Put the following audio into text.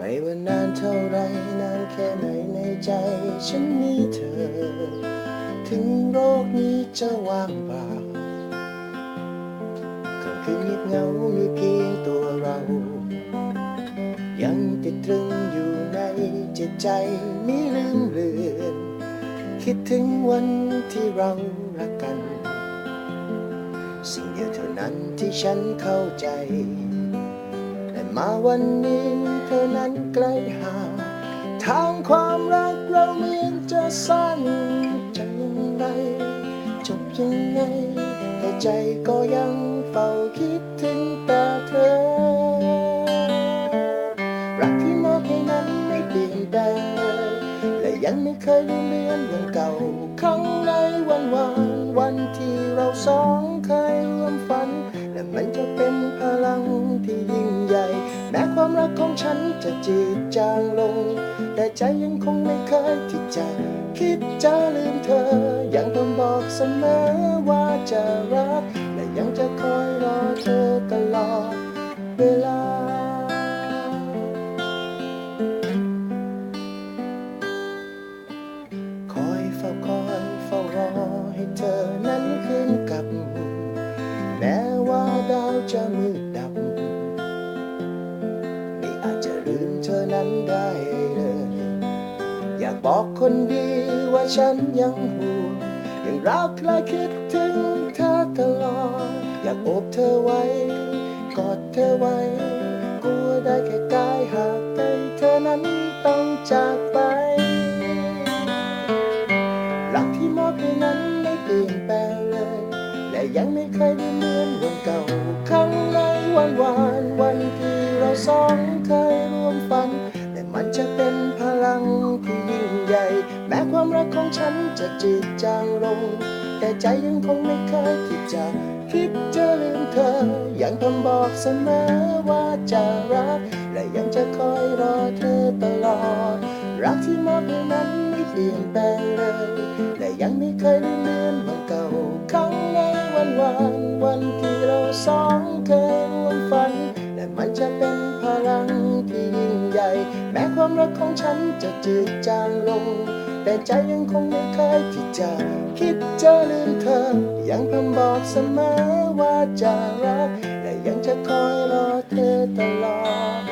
ไม่ว่านานเท่าไรนานแค่ไหนในใจฉันมีเธอ ถึงโลกนี้จะว่างเปล่าก็คือเงียบเงามีเพียงตัวเรา ยังติดตรึงอยู่ในจิตใจไม่ลืมเลือนคิดถึงวันที่เรารักกัน สิ่งเดียวเท่านั้นที่ฉันเข้าใจ มาวันนี้เธอนั้นไกลห่างทางความรักเราเหมือนจะสั้นจะยังไงจบยังไง แต่ใจก็ยังเฝ้าคิดถึงแต่เธอ รักที่มอบให้นั้นไม่เปลี่ยนแปลงเลยและยังไม่เคยลืมเลือนวันเก่าครั้งในวันวานวันที่เราสองเคยร่วมฝัน และมันจะเป็นพลั กของฉันจะจืดจางลง แต่ใจยังคงไม่เคยที่จะคิดจะลืมเธอ ยังต้องบอกเสมอว่าจะรัก และยังจะคอยรอเธอตลอดเวลา บอกคนดีว่าฉันยังห่วงยังรักและคิดถึงเธอตลอด อยากโอบเธอไว้ กอดเธอไว้ กลัวได้แค่กายหากใจเธอนั้นต้องจากไปรักที่มอบให้นั้นไม่เปลี่ยนแปลงเลย และยังไม่เคยลืมเลือนวันเก่าครั้งในวันวานวันที่เราสอง รักของฉันจะจืดจางลง แต่ใจยังคงไม่เคยที่จะคิดจะลืมเธอ ยังคำบอกเสมอว่าจะรัก และยังจะคอยรอเธอตลอด รักที่มอบให้นั้นไม่เปลี่ยนแปลงเลย และยังไม่เคยลืมเลือนวันเก่าครั้งในวันวานวันที่เราสองเคยร่วมฝัน และมันจะเป็น แม้ความรักของฉันจะจืดจางลง แต่ใจยังคงไม่เคยที่จะคิดจะลืมเธอ ยังพร่บอกเสมอว่าจะรัก และยังจะคอยรอเธอตลอด